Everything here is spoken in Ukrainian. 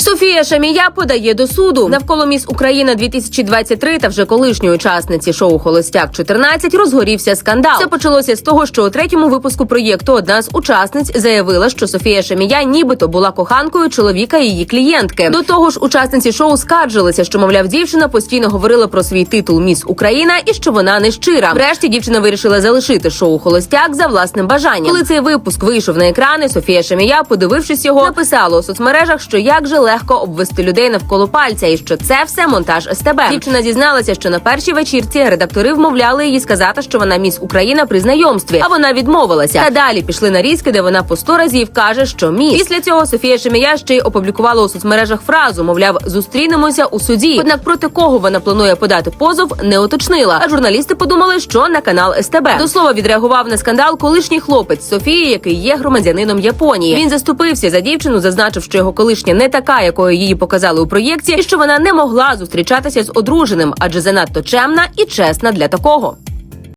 Софія Шамія подає до суду навколо міс Україна 2023 та вже колишньої учасниці шоу Холостяк 14 розгорівся скандал. Все почалося з того, що у третьому випуску проєкту одна з учасниць заявила, що Софія Шамія нібито була коханкою чоловіка її клієнтки. До того ж, учасниці шоу скаржилися, що мовляв дівчина постійно говорила про свій титул Міс Україна і що вона не щира. Врешті дівчина вирішила залишити шоу Холостяк за власним бажанням. Коли цей випуск вийшов на екрани, Софія Шамія, подивившись його, написала у соцмережах, що як же легко обвести людей навколо пальця, і що це все монтаж СТБ. Дівчина зізналася, що на першій вечірці редактори вмовляли її сказати, що вона міс Україна при знайомстві, а вона відмовилася. Та далі пішли нарізки, де вона по сто разів каже, що міс. Після цього Софія Шемія ще й опублікувала у соцмережах фразу, мовляв, зустрінемося у суді. Однак проти кого вона планує подати позов, не уточнила. А журналісти подумали, що на канал СТБ. До слова відреагував на скандал колишній хлопець Софії, який є громадянином Японії. Він заступився за дівчину, зазначив, що його колишня не така, якою її показали у проєкті, і що вона не могла зустрічатися з одруженим, адже занадто чемна і чесна для такого.